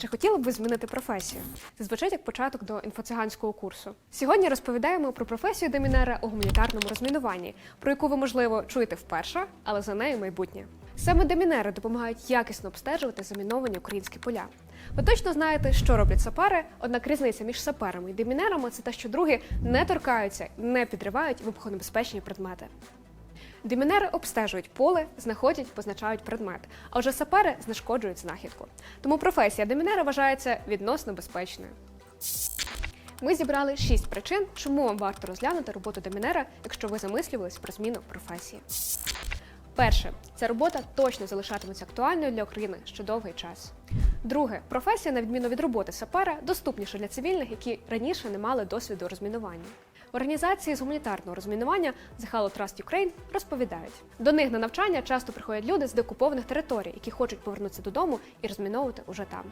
Чи хотіли б ви змінити професію? Це звучить як початок до інфоциганського курсу. Сьогодні розповідаємо про професію демінера у гуманітарному розмінуванні, про яку ви, можливо, чуєте вперше, але за нею майбутнє. Саме демінери допомагають якісно обстежувати заміновані українські поля. Ви точно знаєте, що роблять сапери, однак різниця між саперами і демінерами це те, що другі не торкаються, не підривають вибухонебезпечні предмети. Демінери обстежують поле, знаходять, позначають предмет, а вже сапери знешкоджують знахідку. Тому професія демінера вважається відносно безпечною. Ми зібрали шість причин, чому вам варто розглянути роботу демінера, якщо ви замислювались про зміну професії. Перше, ця робота точно залишатиметься актуальною для України ще довгий час. Друге, професія, на відміну від роботи сапера, доступніша для цивільних, які раніше не мали досвіду розмінування. Організації з гуманітарного розмінування The Hello Trust Ukraine розповідають, до них на навчання часто приходять люди з деокупованих територій, які хочуть повернутися додому і розміновувати уже там.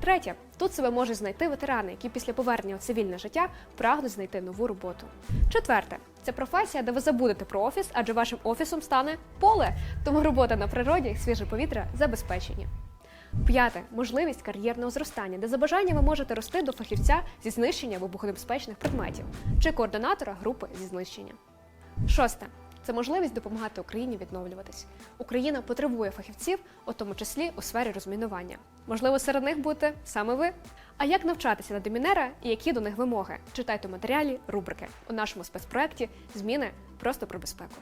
Третє, тут себе можуть знайти ветерани, які після повернення у цивільне життя прагнуть знайти нову роботу. Четверте, це професія, де ви забудете про офіс, адже вашим офісом стане поле, тому робота на природі свіже повітря забезпечені. П'яте можливість кар'єрного зростання, де за бажанням ви можете рости до фахівця зі знищення вибухонебезпечних предметів чи координатора групи зі знищення. Шосте це можливість допомагати Україні відновлюватись. Україна потребує фахівців, у тому числі у сфері розмінування. Можливо, серед них будете саме ви. А як навчатися на демінера і які до них вимоги? Читайте матеріалі рубрики у нашому спецпроекті Зміни просто про безпеку.